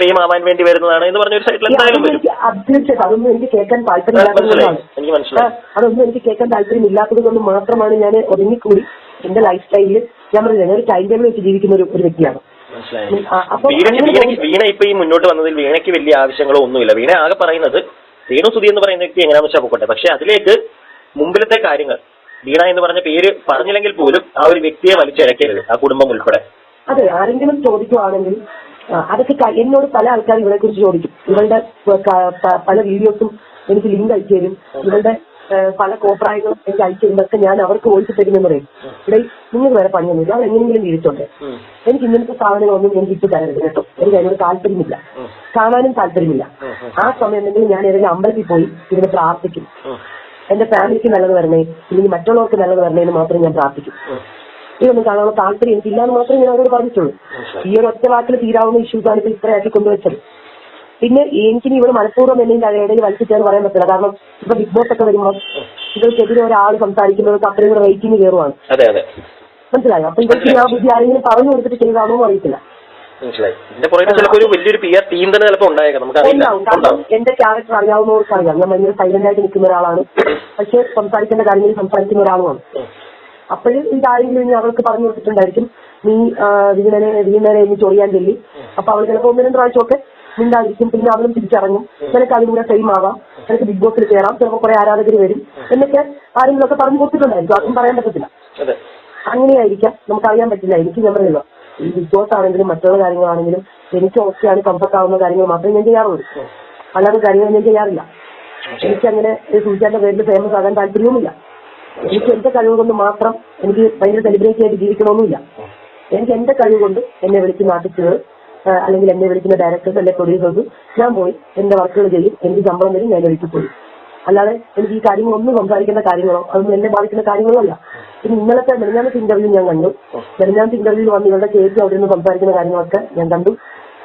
ഫെയിം ആവാൻ വേണ്ടി വരുന്നതാണ് എന്ന് പറഞ്ഞ ഒരു സൈഡിൽ എന്തായാലും വരും. തീർച്ചയായിട്ടും അതൊന്നും എനിക്ക് കേൾക്കാൻ മനസ്സിലായി. എനിക്ക് മനസ്സിലായി. അതൊന്നും എനിക്ക് കേൾക്കാൻ താല്പര്യമില്ലാത്തത് കൊണ്ട് മാത്രമാണ് ഞാൻ ഒതുങ്ങിക്കൂടി എന്റെ ലൈഫ് സ്റ്റൈലിൽ ഞാൻ പറഞ്ഞു ഞാൻ ഒരു ടൈം ടേബിൾ വെച്ച് ജീവിക്കുന്ന ഒരു ഒരു വ്യക്തിയാണ്. വീണയ്ക്ക് വീണയ്ക്ക് വീണ ഇപ്പൊ ഈ മുന്നോട്ട് വന്നതിൽ വീണയ്ക്ക് വലിയ ആവശ്യങ്ങളോ ഒന്നുമില്ല. വീണ ആകെ പറയുന്നത് വീണു സുധി എന്ന് പറയുന്ന വ്യക്തി എങ്ങനെയാണെന്ന് വെച്ചാൽ പോകട്ടെ പക്ഷെ അതിലേക്ക് മുമ്പിലത്തെ കാര്യങ്ങൾ വീണ എന്ന് പറഞ്ഞ പേര് പറഞ്ഞില്ലെങ്കിൽ പോലും ആ ഒരു വ്യക്തിയെ വലിച്ചിഴക്കരുത് ആ കുടുംബം ഉൾപ്പെടെ. അതെ ആരെങ്കിലും ചോദിക്കുവാണെങ്കിൽ അതൊക്കെ എന്നോട് പല ആൾക്കാർ ഇവളെ കുറിച്ച് ചോദിക്കും. ഇവളുടെ പല വീഡിയോസും എനിക്ക് ലിങ്ക് അയച്ചു തരും. ഇവളുടെ പല കോപ്രായങ്ങളും എനിക്ക് അയച്ചു തരുന്നതൊക്കെ ഞാൻ അവർക്ക് ഓടിച്ചു തരുമെന്ന് പറയും. ഇവിടെ നിങ്ങൾ വരെ പണിയൊന്നുമില്ല അവർ എങ്ങനെയെങ്കിലും ജീവിച്ചോട്ടെ. എനിക്ക് ഇങ്ങനത്തെ സാധനങ്ങളൊന്നും എനിക്ക് ഇട്ട് തരരുത് കേട്ടോ. എനിക്ക് അതിനോട് താല്പര്യമില്ല. കാണാനും താല്പര്യമില്ല. ആ സമയം സമയത്തെങ്കിൽ ഞാൻ ഏതെങ്കിലും അമ്പലത്തിൽ പോയി ഇതിന് പ്രാർത്ഥിക്കും. എന്റെ ഫാമിലിക്ക് നല്ലത് വരണേ. ഇല്ലെങ്കിൽ മറ്റുള്ളവർക്ക് നല്ലത് വരണേ എന്ന് മാത്രം ഞാൻ പ്രാർത്ഥിക്കും. ഇതൊന്നും കാണാനുള്ള താല്പര്യം എനിക്കില്ല എന്ന് മാത്രമേ ഞാൻ അവരോട് പറഞ്ഞിട്ടുള്ളൂ. ഈ ഒരു ഒറ്റ വാക്കിൽ തീരാവുന്ന ഇഷ്യൂസാണ് ഇപ്പൊ ഇത്രയാക്കി കൊണ്ടുവച്ചത്. പിന്നെ എനിക്കിനി ഇവിടെ മനഃപൂർവം എന്നെ ഇടയിൽ വലിച്ചിട്ടാണ് പറയാൻ പറ്റില്ല. കാരണം ഇപ്പൊ ബിഗ് ബോസ് ഒക്കെ വരുമ്പോൾ ഇവർക്കെതിരെ ഒരാൾ സംസാരിക്കുന്നത് അത്രയും കൂടെ റേറ്റിംഗ് കയറുവാണ്. മനസ്സിലായോ? അപ്പൊ ഇവർക്ക് ആ ബുദ്ധി ആരെങ്കിലും പറഞ്ഞു കൊടുത്തിട്ട് ചെയ്താണോ അറിയത്തില്ല. മനസ്സിലായി. ഇതിന്റെ പുറകെ ചിലപ്പോൾ ഒരു വലിയൊരു പി ആർ ടീം തന്നെ ചിലപ്പോൾ ഉണ്ടായേക്കാം. നമുക്ക് അറിയില്ല ഉണ്ടാവും. എന്റെ ക്യാരക്ടർ അറിയാവുന്നവർക്ക് അറിയാം ഞാൻ ഭയങ്കര സൈലന്റ് ആയിട്ട് നിൽക്കുന്ന ഒരാളാണ്. പക്ഷെ സംസാരിക്കേണ്ട കാര്യങ്ങളിൽ സംസാരിക്കുന്ന ഒരാളുമാണ്. അപ്പോഴും ഈ കാര്യം കഴിഞ്ഞ് അവൾക്ക് പറഞ്ഞു കൊടുത്തിട്ടുണ്ടായിരിക്കും. നീ വീണനെ വീണനെ ഇനി ചൊറിയാൻ ചെല്ലി. അപ്പൊ അവൾ ചിലപ്പോൾ ഒന്ന് രണ്ട് പ്രാവശ്യമൊക്കെ മിണ്ടായിരിക്കും പിന്നെ അവളും തിരിച്ചറങ്ങും. നിനക്ക് കൂടെ ടൈം ആവാം. നിനക്ക് ബിഗ് ബോസിൽ കയറാം ചിലപ്പോൾ കുറെ ആരാധകർ വരും. എന്നൊക്കെ ആരെങ്കിലും ഒക്കെ പറഞ്ഞു കൊടുത്തിട്ടുണ്ടായിരിക്കും. അതും പറയാൻ പറ്റത്തില്ല. അങ്ങനെയായിരിക്കാം. നമുക്ക് അറിയാൻ പറ്റില്ല. എനിക്ക് ഞാൻ പറയുന്നത് ഈ ബിഗ് ബോസ് ആണെങ്കിലും മറ്റുള്ള കാര്യങ്ങളാണെങ്കിലും എനിക്ക് ഓക്കെയാണ് കംഫർട്ട് ആവുന്ന കാര്യങ്ങൾ മാത്രമേ ഞാൻ ചെയ്യാറുള്ളൂ. അല്ലാതെ കാര്യങ്ങൾ ഞാൻ ചെയ്യാറില്ല. എനിക്കങ്ങനെ സൂചിച്ചാന്റെ പേരിൽ ഫേമസ് ആകാൻ താല്പര്യവുമില്ല. എനിക്ക് എന്റെ കഴിവ് കൊണ്ട് മാത്രം എനിക്ക് ഭയങ്കര സെലിബ്രിറ്റി ആയിട്ട് ജീവിക്കണമെന്നില്ല. എനിക്ക് എന്റെ കഴിവ് കൊണ്ട് എന്നെ വിളിക്കുന്ന ആർട്ടിസ്റ്റുകൾ അല്ലെങ്കിൽ എന്നെ വിളിക്കുന്ന ഡയറക്ടർ അല്ലെ പ്രൊഡ്യൂസേഴ്സ് ഞാൻ പോയി എന്റെ വർക്കുകൾ ചെയ്യും. എനിക്ക് ശമ്പളം തരും ഞാൻ വിളിച്ചു പോയി. അല്ലാതെ എനിക്ക് ഈ കാര്യങ്ങളൊന്നും സംസാരിക്കേണ്ട കാര്യങ്ങളോ അതൊന്നും എന്നെ ബാധിക്കുന്ന കാര്യങ്ങളോ അല്ല. പിന്നെ ഇന്നലത്തെ മെലിഞ്ഞാമത്തെ ഇന്റർവ്യൂ ഞാൻ കണ്ടു. മെലിഞ്ഞാമത്തെ ഇന്റർവ്യൂവിൽ വന്ന് ഇവരുടെ ചേച്ചി അവിടെ നിന്ന് സംസാരിക്കുന്ന കാര്യങ്ങളൊക്കെ ഞാൻ കണ്ടു.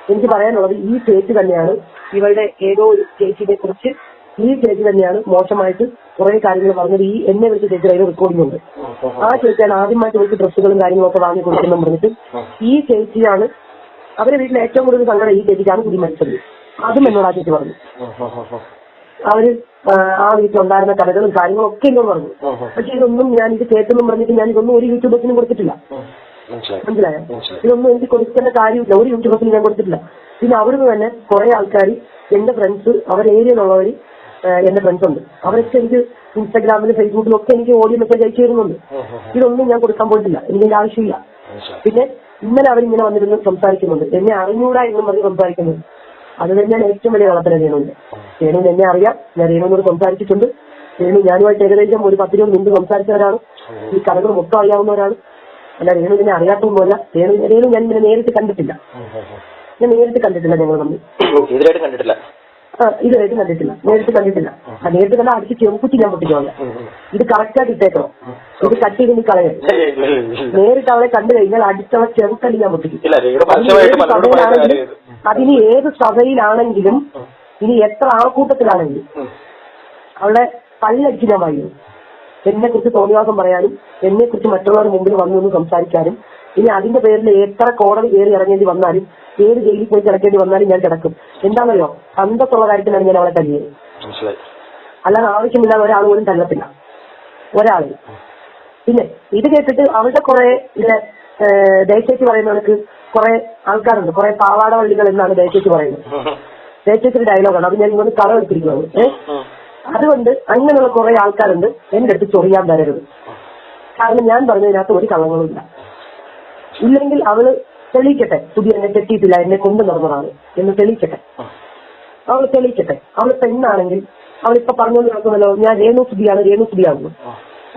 എനിക്ക് പറയാനുള്ളത് ഈ ചേച്ചി തന്നെയാണ് ഇവരുടെ ഏതോ ഒരു ചേച്ചിയെ കുറിച്ച് ഈ ചേച്ചി തന്നെയാണ് മോശമായിട്ട് കുറെ കാര്യങ്ങൾ പറഞ്ഞത്. ഈ എന്നെ വിളിച്ച ചേച്ചി അതിന് റെക്കോർഡിംഗ് ഉണ്ട് ആ ചേച്ചിയാണ് ആദ്യമായിട്ട് വിളിച്ച് ഡ്രസ്സുകളും കാര്യങ്ങളൊക്കെ വാങ്ങി കൊടുക്കുന്നു പറഞ്ഞിട്ട് ഈ ചേച്ചിയാണ് അവരെ വീട്ടിൽ ഏറ്റവും കൂടുതൽ സങ്കടം ഈ ചേച്ചിക്കാണ് കുടി മരിച്ചത് അതും എന്നോട് ആ ചേച്ചി പറഞ്ഞു. അവർ ആ, വീട്ടിലുണ്ടായിരുന്ന കഥകളും കാര്യങ്ങളും ഒക്കെ എന്നോട് പറഞ്ഞു. പക്ഷെ ഇതൊന്നും ഞാൻ ഇത് കേട്ടെന്നും പറഞ്ഞിട്ട് ഞാൻ ഇതൊന്നും ഒരു യൂട്യൂബേഴ്സിനും കൊടുത്തിട്ടില്ല. മനസ്സിലായി. ഇതൊന്നും എനിക്ക് കൊടുക്കേണ്ട കാര്യമില്ല. ഒരു യൂട്യൂബേഴ്സിനും ഞാൻ കൊടുത്തിട്ടില്ല. പിന്നെ അവിടുന്ന് തന്നെ കുറെ ആൾക്കാർ എന്റെ ഫ്രണ്ട്സ് അവർ ഏരിയയിലുള്ളവർ എന്റെ ഫ്രണ്ട്സ് ഉണ്ട്. അവരൊക്കെ എനിക്ക് ഇൻസ്റ്റാഗ്രാമിലും ഫേസ്ബുക്കിലും ഒക്കെ എനിക്ക് ഓഡിയോ മെസ്സേജ് അയച്ചു തരുന്നുണ്ട്. ഇതൊന്നും ഞാൻ കൊടുക്കാൻ പോയിട്ടില്ല. എനിക്കിന്റെ ആവശ്യമില്ല. പിന്നെ ഇന്നലെ അവരിങ്ങനെ വന്നിരുന്ന് സംസാരിക്കുന്നുണ്ട്. എന്നെ അറിഞ്ഞൂടാ എന്നും പറഞ്ഞ് സംസാരിക്കുന്നത് അത് തന്നെയാണ് ഏറ്റവും വലിയ കളപ്പന രേണുവിന്റെ. രേണു എന്നെ അറിയാം. ഞാൻ രേണുവിനോട് സംസാരിച്ചിട്ടുണ്ട്. രേണു ഞാനുമായിട്ട് ഏകദേശം ഒരു പത്തിരുപത് മിനിറ്റ് സംസാരിച്ചവരാണ്. ഈ കഥകൾ മൊത്തം അറിയാവുന്നവരാണ്. അല്ല രേണു എന്നെ അറിയാത്തൊന്നുമല്ല രേണു രേണു ഞാൻ ഇങ്ങനെ നേരിട്ട് കണ്ടിട്ടില്ല. ഞാൻ നേരിട്ട് കണ്ടിട്ടില്ല ഞങ്ങൾ തമ്മിൽ. കണ്ടിട്ടില്ല. ഇതുവരെയായിട്ട് കണ്ടിട്ടില്ല. നേരിട്ട് കണ്ടിട്ടില്ല. നേരിട്ട് കണ്ട അടിച്ച് ചെമ്പുറ്റി ഞാൻ പൊട്ടിക്കോളെ ഇത് കറക്റ്റായിട്ട് ഇട്ടേക്കോ? ഇത് കട്ട് ചെയ്ത് കളയരുത്. നേരിട്ട് അവളെ കണ്ടു കഴിഞ്ഞാൽ അടിച്ചവളെ ചെറുക്കല്ലി ഞാൻ പൊട്ടിക്കും. അതിന് ഏത് സഭയിലാണെങ്കിലും ഇനി എത്ര ആൾക്കൂട്ടത്തിലാണെങ്കിലും. അവളെ പല്ലടിച്ച് ഞാൻ വായിക്കും. എന്നെ കുറിച്ച് തോന്നിവാസം പറയാനും എന്നെ കുറിച്ച് മറ്റുള്ളവർ മുമ്പിൽ വന്നു സംസാരിക്കാനും ഇനി അതിന്റെ പേരിൽ എത്ര കോടതി കയറി ഇറങ്ങേണ്ടി വന്നാലും ഏത് ജയിലിൽ പോയി കിടക്കേണ്ടി വന്നാലും ഞാൻ കിടക്കും. എന്താണല്ലോ അന്തസ്സുള്ള കാര്യത്തിലാണ് ഞാൻ അവളെ തല്ലിയത്. അല്ലാതെ ആവശ്യമില്ലാതെ ഒരാൾ പോലും തല്ലത്തില്ല. ഒരാൾ പിന്നെ ഇത് കേട്ടിട്ട് അവളുടെ കുറെ ഇത് ദേശേച്ചി പറയുന്നവർക്ക് കുറെ ആൾക്കാരുണ്ട്. കുറെ പാവാട വള്ളികൾ എന്നാണ് ദേശേച്ചി പറയുന്നത്. ദേശേച്ചിയുടെ ഡയലോഗാണ്. അത് ഞാൻ ഇങ്ങോട്ട് കടം എടുത്തിരിക്കുന്നത് അതുകൊണ്ട് അങ്ങനെയുള്ള കുറെ ആൾക്കാരുണ്ട്. എന്റെ അടുത്ത് ചൊറിയാൻ വരരുത്. കാരണം ഞാൻ പറഞ്ഞതിനകത്ത് ഒരു കള്ളങ്ങളും ഇല്ല. ഇല്ലെങ്കിൽ അവൾ തെളിയിക്കട്ടെ. പുതിയ എന്നെ തെറ്റിയിട്ടില്ല എന്നെ കൊണ്ടു നടന്നതാണ് എന്ന് തെളിയിക്കട്ടെ. അവൾ തെളിയിക്കട്ടെ. അവൾ പെണ്ണാണെങ്കിൽ അവളിപ്പൊ പറഞ്ഞുകൊണ്ട് നടക്കുന്നല്ലോ ഞാൻ രേണു സുധിയാണ് രേണു സുധിയാണെന്ന്.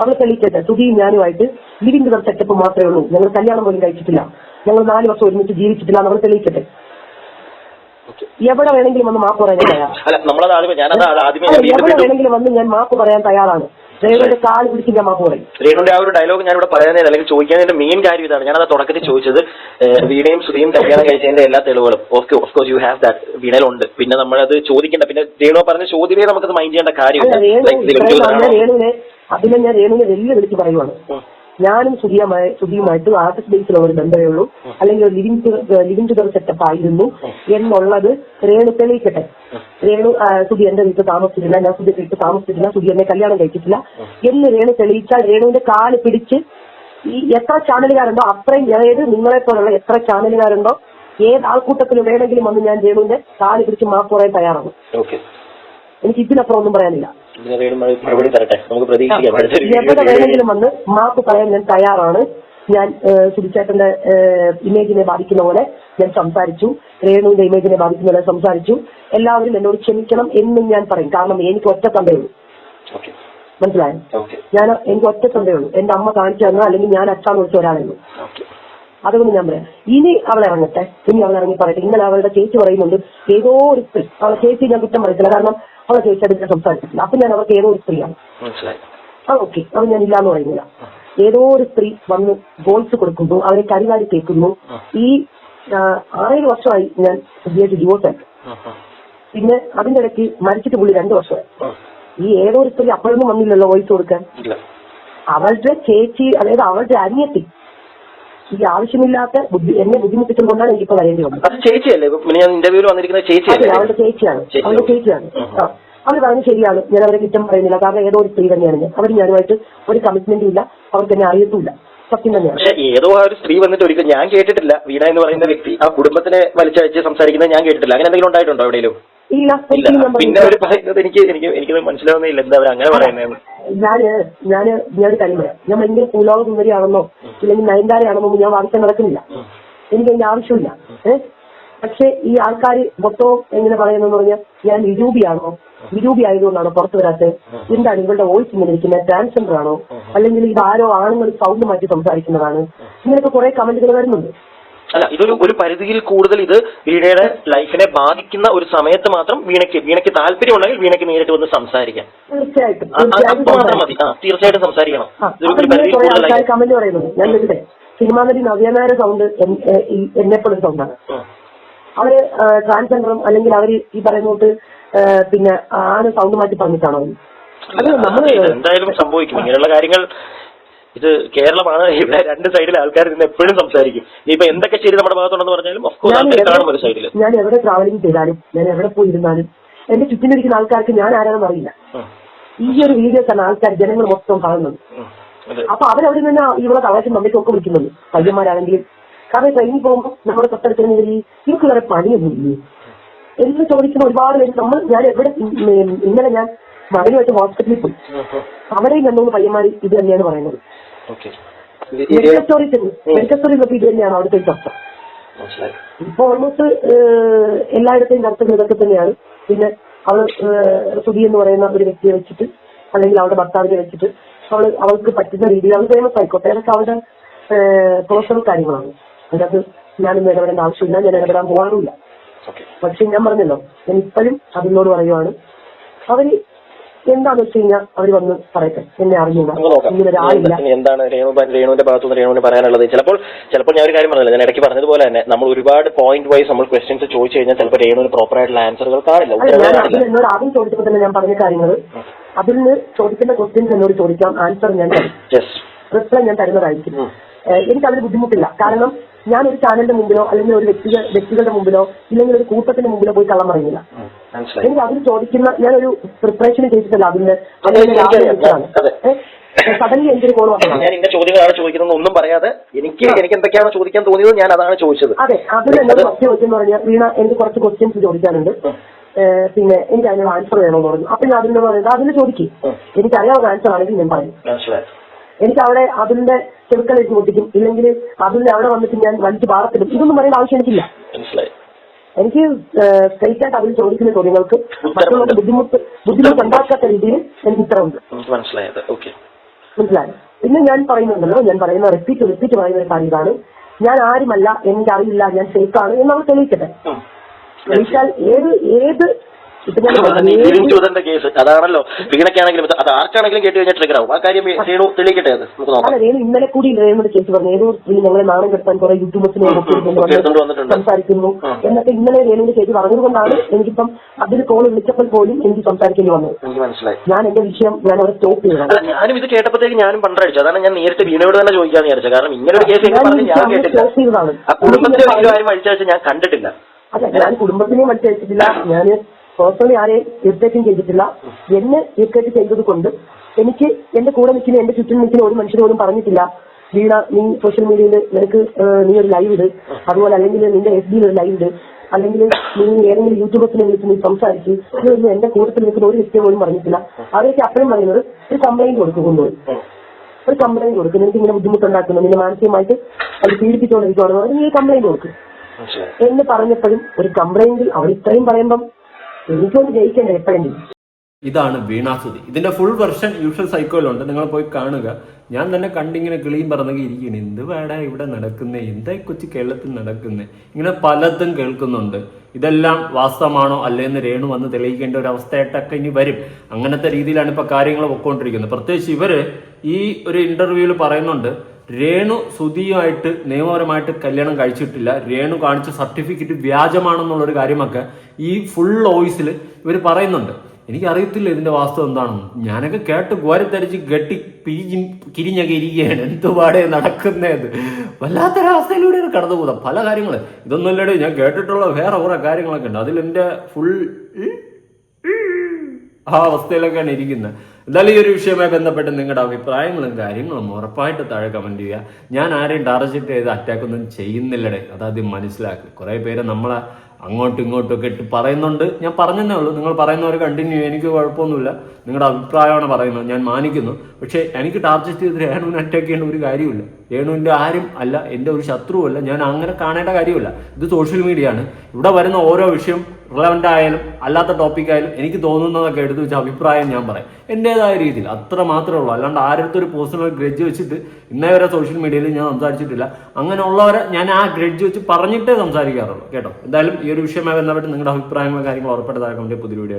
അവൾ തെളിയിക്കട്ടെ. സുധിയും ഞാനുമായിട്ട് ലിവിംഗ് സെറ്റപ്പ് മാത്രമേ ഉള്ളൂ. ഞങ്ങൾ കല്യാണം പോലും കഴിച്ചിട്ടില്ല. ഞങ്ങൾ നാല് വർഷം ഒരുമിച്ച് ജീവിച്ചിട്ടില്ല എന്ന് അവൾ തെളിയിക്കട്ടെ. എവിടെ വേണമെങ്കിലും വന്ന് മാപ്പ് പറയാൻ തയ്യാറാണ്. എവിടെ വേണമെങ്കിലും വന്ന് ഞാൻ മാപ്പ് പറയാൻ തയ്യാറാണ്. മാപ്പ് പറയും രേണുവിന്റെ ആ ഒരു ഡയലോഗ് ഞാൻ ഇവിടെ പറയാനേ അല്ലെങ്കിൽ ചോദിക്കാനതിന്റെ മെയിൻ കാര്യം ഇതാണ്. ഞാൻ അത് തുടക്കത്തിൽ ചോദിച്ചത് വീണയും ശ്രീയും കല്യാണം കഴിച്ചതിന്റെ എല്ലാ തെളിവുകളും. Of course you have that വീണയിലുണ്ട്. പിന്നെ നമ്മളത് ചോദിക്കേണ്ട പിന്നെ രേണു പറഞ്ഞ ചോദ്യമേ നമുക്ക് മൈൻഡ് ചെയ്യേണ്ട കാര്യമില്ല. അതിനെ ഞാൻ രേണുവിനെ വെല്ലു വിളിച്ച് പറയുവാണ്. ഞാനും സുധിയുമായി സുധിയുമായിട്ട് ആർട്ടിസ്റ്റ് ബേസിലുള്ള ഒരു ബന്ധമേ ഉള്ളൂ. അല്ലെങ്കിൽ ഒരു ലിവിംഗ് ലിവിംഗ് ടുഗർ സെറ്റപ്പ് ആയിരുന്നു എന്നുള്ളത് രേണു തെളിയിക്കട്ടെ. രേണു സുധി എന്റെ വീട്ടിൽ താമസിച്ചിട്ടില്ല. ഞാൻ സുധി വീട്ടിൽ താമസിച്ചിട്ടില്ല. സുധി എന്നെ കല്യാണം കഴിച്ചിട്ടില്ല. എന്ന് രേണു തെളിയിച്ചാൽ രേണുവിന്റെ കാൽ പിടിച്ച് ഈ എത്ര ചാനലുകാരുണ്ടോ അത്രയും അതായത് നിങ്ങളെ പോലുള്ള എത്ര ചാനലുകാരുണ്ടോ ഏത് ആൾക്കൂട്ടത്തിൽ വേണമെങ്കിലും വന്ന് ഞാൻ രേണുവിന്റെ കാൽ പിടിച്ച് മാപ്പ് പറയാൻ തയ്യാറാണ് ഓക്കെ. എനിക്ക് ഇതിനപ്പുറം ഒന്നും പറയാനില്ല. മറുപടി തരട്ടെ. നമുക്ക് പ്രതീക്ഷിക്കാം. വേണമെങ്കിലും വന്ന് മാപ്പ് പറയാൻ ഞാൻ തയ്യാറാണ്. ഞാൻ സുധിച്ചേട്ടന്റെ ഇമേജിനെ ബാധിക്കുന്ന പോലെ ഞാൻ സംസാരിച്ചു. രേണുവിന്റെ ഇമേജിനെ ബാധിക്കുന്ന പോലെ സംസാരിച്ചു. എല്ലാവരും എന്നോട് ക്ഷമിക്കണം എന്നും ഞാൻ പറയും. കാരണം എനിക്ക് ഒറ്റ തന്തയുള്ളൂ മനസ്സിലായോ? ഞാൻ എനിക്ക് ഒറ്റ തന്തയുള്ളൂ എന്റെ അമ്മ കാണിച്ചു തന്ന അല്ലെങ്കിൽ ഞാൻ അച്ഛാന്ന് വിളിച്ച ഒരാളുള്ളൂ അതുകൊണ്ട് ഞാൻ പറയാം. ഇനി അവൾ ഇറങ്ങട്ടെ. ഇനി അവൾ ഇറങ്ങി പറയട്ടെ. ഇന്നലെ അവളുടെ ചേച്ചി പറയുന്നുണ്ട് ഏതോ ഒരു അവളെ ചേച്ചി ഞാൻ കുറ്റം പറയത്തില്ല. കാരണം അവളെ ചോദിച്ചാൽ ഞാൻ സംസാരിച്ചിട്ടില്ല. അപ്പൊ ഞാൻ അവർക്ക് ഏതോ ഒരു സ്ത്രീയാണ്. ആ ഓക്കെ. അപ്പൊ ഞാൻ ഇല്ലാന്ന് പറയുന്നില്ല. ഏതോ ഒരു സ്ത്രീ വന്ന് ഗോൾസ് കൊടുക്കുന്നു അവരെ കരിവാരി കേൾക്കുന്നു ഈ ആറേഴ് വർഷമായി ഞാൻ ഉപയോഗിച്ച് ഡിവോഴ്സ് ആയി. ഉം, ഉം, പിന്നെ അതിന്റെ ഇടയ്ക്ക് മരിച്ചിട്ട് പുള്ളി രണ്ടു വർഷമായി. ഈ ഏതോ ഒരു സ്ത്രീ അപ്പോഴൊന്നും വന്നില്ലല്ലോ വോയിസ് കൊടുക്കാൻ? അവളുടെ ചേച്ചി അതായത് അവളുടെ അനിയത്തി ഈ ആവശ്യമില്ലാത്ത ബുദ്ധി എന്നെ ബുദ്ധിമുട്ടിച്ചുകൊണ്ടാണ് എനിക്കിപ്പോ വരേണ്ടി വന്നത്. അത് ചേച്ചിയല്ലേ? ഇപ്പൊ ഞാൻ ഇന്റർവ്യൂവിൽ വന്നിരിക്കുന്ന അതെ ചേച്ചിയല്ലേ? അവളുടെ ചേച്ചിയാണ്. ചേച്ചി. അവളുടെ ചേച്ചിയാണ്. ആ. അവർ പറഞ്ഞു ശരിയാണ് ഞാൻ അവരെ കുറ്റം പറയുന്നില്ല. കാരണം ഏതോ ഒരു സ്ത്രീ തന്നെയാണ് ഞാൻ. അവർ ഞാനുമായിട്ട് ഒരു കമ്മിറ്റ്മെന്റും ഇല്ല. അവർക്ക് എന്നെ അറിയത്തുമില്ല സത്യം തന്നെയാണ്. പക്ഷെ ഏതോ ആ ഒരു സ്ത്രീ വന്നിട്ട് ഒരിക്കലും ഞാൻ കേട്ടിട്ടില്ല. വീണ എന്ന് പറയുന്ന വ്യക്തി ആ കുടുംബത്തിനെ വലിച്ചയച്ച് സംസാരിക്കുന്നത് ഞാൻ കേട്ടിട്ടില്ല. അങ്ങനെ എന്തെങ്കിലും ഉണ്ടായിട്ടുണ്ടോ എവിടെയും ഇല്ല ഇല്ല. ഒരിക്കലും ഞാൻ പിന്നെ. അവർ പറയുന്നത് എനിക്ക് എനിക്ക് എനിക്ക് മനസ്സിലാവുന്നില്ല എന്താ അവർ അങ്ങനെ പറയുന്നത് ഞാൻ ഞാൻ ഞാൻ ഒരു കാര്യം പറയാം ഞാൻ ഭയങ്കര ഭൂലോക സുന്ദരിയാണെന്നോ ഇല്ലെങ്കിൽ നയൻതാരയാണെന്നോ ഞാൻ വാദിക്കാൻ നടക്കുന്നില്ല. എനിക്ക് അതിന്റെ ആവശ്യമില്ല. ഏഹ് പക്ഷെ ഈ ആൾക്കാർ മൊത്തവും എങ്ങനെ പറയുന്നെന്ന് പറഞ്ഞാൽ ഞാൻ വിരൂപിയാണോ? വിരൂപി ആയതുകൊണ്ടാണോ പുറത്തു വരാത്തത്? എന്താണ് ഇവരുടെ വോയിസ് ഇങ്ങനെ ഇരിക്കുന്നത്? ട്രാൻസ്ജെൻഡർ ആണോ? അല്ലെങ്കിൽ ഇത് ആരോ ആണുങ്ങൾ സൗണ്ട് മാറ്റി സംസാരിക്കുന്നതാണ്? ഇങ്ങനെയൊക്കെ കുറെ കമന്റുകൾ വരുന്നുണ്ട്. അല്ല ഇതൊരു ഒരു പരിധിയിൽ കൂടുതൽ ഇത് വീണയുടെ ലൈഫിനെ ബാധിക്കുന്ന ഒരു സമയത്ത് മാത്രം വീണയ്ക്ക് വീണയ്ക്ക് താല്പര്യം ഉണ്ടെങ്കിൽ വീണയ്ക്ക് നേരിട്ട് വന്ന് സംസാരിക്കാം. തീർച്ചയായിട്ടും. മാത്രം മതി. ആ തീർച്ചയായിട്ടും സംസാരിക്കണം. ഇതൊരു പരിധിയിൽ കൂടുതലായി സിനിമാ നടി നവ്യനായ സൗണ്ട് എന്നെപ്പോഴും സൗണ്ടാണ് അവർ ട്രാൻസ്ജെൻഡറും അല്ലെങ്കിൽ അവർ ഈ പറയുന്നോട്ട് പിന്നെ ആണ് സൗണ്ട് മാറ്റി പറഞ്ഞിട്ടാണോ? അത് നമ്മൾ എന്തായാലും സംഭവിക്കും. ഇങ്ങനെയുള്ള കാര്യങ്ങൾ ഇത് കേരളമാണ്. ഇവിടെ രണ്ട് സൈഡിലെ ആൾക്കാർ നിന്ന് എപ്പോഴും സംസാരിക്കും. ഇപ്പൊ എന്തൊക്കെ ശരി നമ്മുടെ ഭാഗത്തുണ്ടെന്ന് പറഞ്ഞാലും കാണും ഒരു സൈഡിൽ ഞാൻ എവിടെ ട്രാവലിംഗ് ചെയ്താലും ഞാൻ എവിടെ പോയിരുന്നാലും എന്റെ ചുറ്റിനിരിക്കുന്ന ആൾക്കാർക്ക് ഞാൻ ആരാണെന്ന് അറിയില്ല. ഈ ഒരു വീഡിയോ തന്നെ ആൾക്കാർ ജനങ്ങൾ മൊത്തം കാണുന്നത്. അപ്പൊ അവരവിടെ നിന്ന് ഇവിടെ തളച്ചും നമ്മൾ ഒക്കെ വിളിക്കുന്നുണ്ട് പയ്യന്മാരാണെങ്കിലും. കാരണം ട്രെയിനിൽ പോകുമ്പോൾ നമ്മുടെ തൊട്ടടുത്ത് ഇവർക്ക് വേറെ പണിയൊന്നുമില്ലേ? എന്ന് ചോദിക്കുന്ന ഒരുപാട് പേര് നമ്മൾ ഞാൻ എവിടെ ഇന്നലെ ഞാൻ മകനുമായിട്ട് ഹോസ്പിറ്റലിൽ പോയി. അവരെയും രണ്ടുമൂന്ന് പയ്യന്മാർ ഇത് തന്നെയാണ് പറയുന്നത്. മെഡിക്കൽ സ്റ്റോറി മെഡിക്കൽ സ്റ്റോറീസ് നോക്കി ഇത് തന്നെയാണ് അവിടുത്തെ ചർച്ച. ഇപ്പൊ ഓൾമോസ്റ്റ് എല്ലായിടത്തെയും നടത്തുന്ന ഇതൊക്കെ തന്നെയാണ്. പിന്നെ അവൾ സുധി എന്ന് പറയുന്ന ഒരു വ്യക്തിയെ വെച്ചിട്ട് അല്ലെങ്കിൽ അവളുടെ ഭർത്താവിനെ വെച്ചിട്ട് അവൾ അവൾക്ക് പറ്റുന്ന രീതിയിൽ അവൾ ഫേമസ് ആയിക്കോട്ടെ. അതൊക്കെ അവളുടെ പേഴ്സണൽ കാര്യങ്ങളാണ്. അതിനകത്ത് ഞാനൊന്നും ഇടപെടേണ്ട ആവശ്യമില്ല. ഞാൻ ഇടപെടാൻ പോകാറുമില്ല. പക്ഷെ ഞാൻ പറഞ്ഞല്ലോ ഞാൻ ഇപ്പോഴും അതിനോട് പറയുവാണ്. അവർ എന്താന്ന് വെച്ച് കഴിഞ്ഞാൽ അവർ വന്ന് പറയട്ടെ. എന്നെ ഇങ്ങനെ ഒരാളില്ല. ഇനി എന്താണ് രേണു രേണുവിന്റെ ഭാഗത്തുനിന്ന് രേണുവിന് പറയാനുള്ളത്? ചിലപ്പോൾ ചിലപ്പോൾ ഞാൻ ഒരു കാര്യം പറഞ്ഞില്ല. ഞാൻ ഇടയ്ക്ക് പറഞ്ഞതുപോലെ തന്നെ നമ്മൾ ഒരുപാട് പോയിന്റ് വൈസ് നമ്മൾ ക്വസ്റ്റ്യൻസ് ചോദിച്ചു കഴിഞ്ഞാൽ ചിലപ്പോൾ രേണുവിന് പ്രോപ്പർ ആയിട്ടുള്ള ആൻസറുകൾ കാണില്ല. അതിൽ എന്നോട് ആദ്യം ചോദിച്ചപ്പോൾ തന്നെ ഞാൻ പറഞ്ഞ കാര്യങ്ങൾ അതിൽ നിന്ന് ചോദിക്കുന്ന ക്വസ്റ്റ്യൻസ് എന്നോട് ചോദിക്കാം. ആൻസർ ഞാൻ റിപ്ലൈ ഞാൻ തരുന്നതായിരിക്കും. എനിക്ക് അതിന് ബുദ്ധിമുട്ടില്ല. കാരണം ഞാൻ ഒരു ചാനലിന്റെ മുമ്പിലോ അല്ലെങ്കിൽ ഒരു വ്യക്തി വ്യക്തികളുടെ മുമ്പിലോ ഇല്ലെങ്കിൽ ഒരു കൂട്ടത്തിന്റെ മുമ്പിലോ പോയി കള്ളം പറയുന്നില്ല. എനിക്ക് അതിന് ചോദിക്കുന്ന ഞാനൊരു പ്രിപ്പറേഷൻ ചെയ്തിട്ടല്ല അതിന്റെ അതെ, അതെ. സഡൻലി എനിക്കൊരു കോൾ വന്നതാണ് ഞാൻ ഇന്ന ചോദ്യങ്ങളാണ് ചോദിക്കുന്നത് ഒന്നും പറയാതെ എനിക്ക് എനിക്ക് എന്തൊക്കെയാണ് ചോദിക്കാൻ തോന്നിയത് ഞാൻ അതാണ് ചോദിച്ചത്. അതെ അതിൽ എന്നോട് ഫസ്റ്റ് ചോദിച്ചെന്ന് പറഞ്ഞാൽ വീണ എനിക്ക് കുറച്ച് ക്വസ്റ്റ്യൻസ് ചോദിക്കാനുണ്ട്. പിന്നെ എനിക്ക് അതിനുള്ള ആൻസർ വേണമെന്ന് പറഞ്ഞു. അപ്പൊ ഞാൻ അതിനോട് പറയുന്നത് അതിന് ചോദിക്കും. എനിക്ക് അറിയാവുന്ന ആൻസർ ആണെങ്കിൽ ഞാൻ പറയും. എനിക്ക് അവിടെ അതിന്റെ ചെറുക്കലേക്ക് പൊട്ടിക്കും. ഇല്ലെങ്കിൽ അതിന്റെ അവിടെ വന്നിട്ട് ഞാൻ വലിച്ചു പാറത്തിടും. ഇതൊന്നും പറയേണ്ട ആവശ്യം എനിക്കില്ല എനിക്ക് സ്ട്രൈറ്റ് ആയിട്ട് അതിൽ ചോദിക്കുന്ന ചോദ്യങ്ങൾക്ക് മറ്റുള്ള ബുദ്ധിമുട്ട് ബുദ്ധിമുട്ട് ഉണ്ടാക്കാത്ത രീതിയിൽ എനിക്ക് ഉത്തരവുണ്ട് ഉണ്ട്. മനസ്സിലായത് ഓക്കെ മനസ്സിലായോ? പിന്നെ ഞാൻ പറയുന്നുണ്ടല്ലോ ഞാൻ പറയുന്ന റിപ്പീറ്റ് റിപ്പീറ്റ് പറയുന്ന ഒരു കാര്യം ഇതാണ് ഞാൻ ആരുമല്ല എനിക്കറിയില്ല ഞാൻ സേഫ് എന്ന് അവർ തെളിയിക്കട്ടെ. ഏത് ഏത് അതുപോലെ ഏത് ലിവിങ് ടൂതറിന്റെ കേസ് അതാണല്ലോ. വീണക്കാണെങ്കിലും അത് ആർക്കാണെങ്കിലും കേട്ട് കഴിഞ്ഞാൽ ട്രിഗർ ആവും. ആ കാര്യം രേണു തെളിയിക്കട്ടെ അത്? നമുക്ക് നോക്കാം. അല്ല രേണു ഇന്നലെ കൂടി രേണുവിന്റെ കേസ് പറഞ്ഞു. ഏതോ സ്ത്രീ ഞങ്ങളെ നാണം കെടുത്താൻ കുറെ യൂട്യൂബേഴ്സിനെ. സംസാരിക്കുന്നു. എന്നൊക്കെ ഇന്നലെ രേണുവിന്റെ കേസ് പറഞ്ഞതുകൊണ്ടാണ് എനിക്കിപ്പം അതിന് കോൾ വിളിച്ചപ്പോൾ പോലും എനിക്ക് സംസാരിക്കേണ്ടി വന്നത്. എനിക്ക് മനസ്സിലായി. ഞാൻ എന്റെ വിഷയം ഞാൻ അവിടെ സ്റ്റോപ്പ് അല്ല ഞാനും ഇത് കേട്ടപ്പോഴത്തേക്ക് ഞാനും പണ്ടടിച്ചു അതാണ് ഞാൻ നേരിട്ട് വീണയോട് തന്നെ ചോദിക്കാന്ന് വിചാരിച്ചത്. കാരണം ഇങ്ങനെ ഒരു കേസ് ഞാൻ ചെയ്തതാണ്. കുടുംബത്തിലെ കാര്യം അഴിച്ചാഴ്ച ഞാൻ കണ്ടിട്ടില്ല. അല്ല ഞാൻ കുടുംബത്തിനെയും അടിച്ചയച്ചിട്ടില്ല ഞാൻ പേഴ്സണലി ആരെയും ഇറിറ്റേറ്റും ചെയ്തിട്ടില്ല. എന്നെ ഇറിറ്റേറ്റ് ചെയ്തത് കൊണ്ട് എനിക്ക് എന്റെ കൂടെ നിൽക്കുന്ന എന്റെ ചുറ്റും നിൽക്കുന്ന ഒരു മനുഷ്യരോടും പറഞ്ഞിട്ടില്ല. വീണ നീ സോഷ്യൽ മീഡിയയിൽ നിനക്ക് നീ ഒരു ലൈവ് ഇട്. അതുപോലെ അല്ലെങ്കിൽ നിന്റെ എഫ് ബിയിൽ ഒരു ലൈവ് ഇട്. അല്ലെങ്കിൽ നീ ഏതെങ്കിലും യൂട്യൂബേഴ്സിനെ വിളിച്ച് നീ സംസാരിച്ച് ഇതൊന്നും എന്റെ കൂട്ടത്തിൽ നിൽക്കുന്ന ഒരു വ്യക്തി പോലും പറഞ്ഞിട്ടില്ല. അവരൊക്കെ അപ്പോഴും പറയുന്നത് ഒരു കംപ്ലൈന്റ് കൊടുക്കുന്നു ഒരു കംപ്ലൈന്റ് കൊടുക്കും നിനക്ക് ഇങ്ങനെ ബുദ്ധിമുട്ടുണ്ടാക്കുന്നു. നിന്നെ മാനസികമായിട്ട് അത് പീഡിപ്പിച്ചുകൊണ്ടിരിക്കുകയാണെന്ന് പറഞ്ഞാൽ നീ കംപ്ലൈന്റ് കൊടുക്കും. എന്ന് പറഞ്ഞപ്പോഴും ഒരു കംപ്ലൈന്റിൽ അവർ ഇത്രയും പറയുമ്പം എപ്പോഴെങ്കിലും ഇതാണ് വീണാസുതി ഇതിന്റെ ഫുൾ വെർഷൻ യൂഷ്വൽ സൈക്കോയിലുണ്ട് നിങ്ങൾ പോയി കാണുക. ഞാൻ തന്നെ കണ്ടിങ്ങനെ കിളിയും പറഞ്ഞെങ്കിൽ ഇരിക്കുന്നു എന്ത് വേടാ ഇവിടെ നടക്കുന്നേ? എന്തായി കൊച്ചു കേരളത്തിൽ നടക്കുന്നേ? ഇങ്ങനെ പലതും കേൾക്കുന്നുണ്ട്. ഇതെല്ലാം വാസ്തവമാണോ അല്ലേന്ന് രേണു വന്ന് തെളിയിക്കേണ്ട ഒരു അവസ്ഥയായിട്ടൊക്കെ ഇനി വരും. അങ്ങനത്തെ രീതിയിലാണ് ഇപ്പൊ കാര്യങ്ങൾ പൊക്കോണ്ടിരിക്കുന്നത്. പ്രത്യേകിച്ച് ഇവർ ഈ ഒരു ഇന്റർവ്യൂവിൽ പറയുന്നുണ്ട് രേണു സുധിയുമായിട്ട് നിയമപരമായിട്ട് കല്യാണം കഴിച്ചിട്ടില്ല. രേണു കാണിച്ച സർട്ടിഫിക്കറ്റ് വ്യാജമാണെന്നുള്ളൊരു കാര്യമൊക്കെ ഈ ഫുൾ വോയിസിൽ ഇവർ പറയുന്നുണ്ട്. എനിക്കറിയത്തില്ല ഇതിന്റെ വാസ്തവം എന്താണെന്ന്. ഞാനൊക്കെ കേട്ട് കോരത്തരിച്ച് ഗട്ടി പിരിഞ്ഞ് കിരിഞ്ഞൊക്കെ ഇരിക്കുകയാണ് എന്തുപാടെ നടക്കുന്നത് വല്ലാത്തൊരവസ്ഥയിലൂടെയാണ് കടന്നുപോകുന്നത് പല കാര്യങ്ങൾ ഇതൊന്നുമല്ലടേ ഞാൻ കേട്ടിട്ടുള്ള വേറെ കുറെ കാര്യങ്ങളൊക്കെ ഉണ്ട്. അതിൽ എന്റെ ഫുൾ ആ അവസ്ഥയിലൊക്കെയാണ് ഇരിക്കുന്നത് എന്തായാലും ഈ ഒരു വിഷയവുമായി ബന്ധപ്പെട്ട് നിങ്ങളുടെ അഭിപ്രായങ്ങളും കാര്യങ്ങളും ഉറപ്പായിട്ട് താഴെ കമന്റ് ചെയ്യുക. ഞാൻ ആരെയും ടാർജറ്റ് ചെയ്ത് അറ്റാക്ക് ഒന്നും ചെയ്യുന്നില്ലടേ. അതാദ്യം മനസ്സിലാക്കുക കുറേ പേര് നമ്മളെ അങ്ങോട്ടും ഇങ്ങോട്ടും ഒക്കെ ഇട്ട് പറയുന്നുണ്ട്. ഞാൻ പറഞ്ഞതേ ഉള്ളൂ. നിങ്ങൾ പറയുന്നവർ കണ്ടിന്യൂ എനിക്ക് കുഴപ്പമൊന്നുമില്ല. നിങ്ങളുടെ അഭിപ്രായമാണ് പറയുന്നത്. ഞാൻ മാനിക്കുന്നു. പക്ഷേ എനിക്ക് ടാർജറ്റ് ചെയ്ത് രേണുവിനെ അറ്റാക്ക് ചെയ്യേണ്ട ഒരു കാര്യമില്ല രേണുവിന്റെ ആരും അല്ല എന്റെ ഒരു ശത്രുവല്ല ഞാൻ അങ്ങനെ കാണേണ്ട കാര്യമില്ല ഇത് സോഷ്യൽ മീഡിയ ആണ്. ഇവിടെ വരുന്ന ഓരോ വിഷയം റിലവന്റ് ആയാലും അല്ലാത്ത ടോപ്പിക് ആയാലും എനിക്ക് തോന്നുന്നതൊക്കെ എടുത്ത് വെച്ച അഭിപ്രായം ഞാൻ പറയാം. എന്റെതായ രീതിയിൽ അത്ര മാത്രമേ ഉള്ളൂ. അല്ലാണ്ട് ആരുടെ ഒരു പേഴ്സണൽ ഗ്രഡ്ജ് വെച്ചിട്ട് ഇന്നേ വരെ സോഷ്യൽ മീഡിയയിൽ ഞാൻ സംസാരിച്ചിട്ടില്ല. അങ്ങനെയുള്ളവരെ ഞാൻ ആ ഗ്രഡ്ജ് വെച്ച് പറഞ്ഞിട്ടേ സംസാരിക്കാറുള്ളൂ. കേട്ടോ? എന്തായാലും ഈ ഒരു വിഷയമായി ബന്ധപ്പെട്ട് നിങ്ങളുടെ അഭിപ്രായങ്ങളും കാര്യങ്ങളും ഉറപ്പെടുത്താൻ പുതിയ വീഡിയോ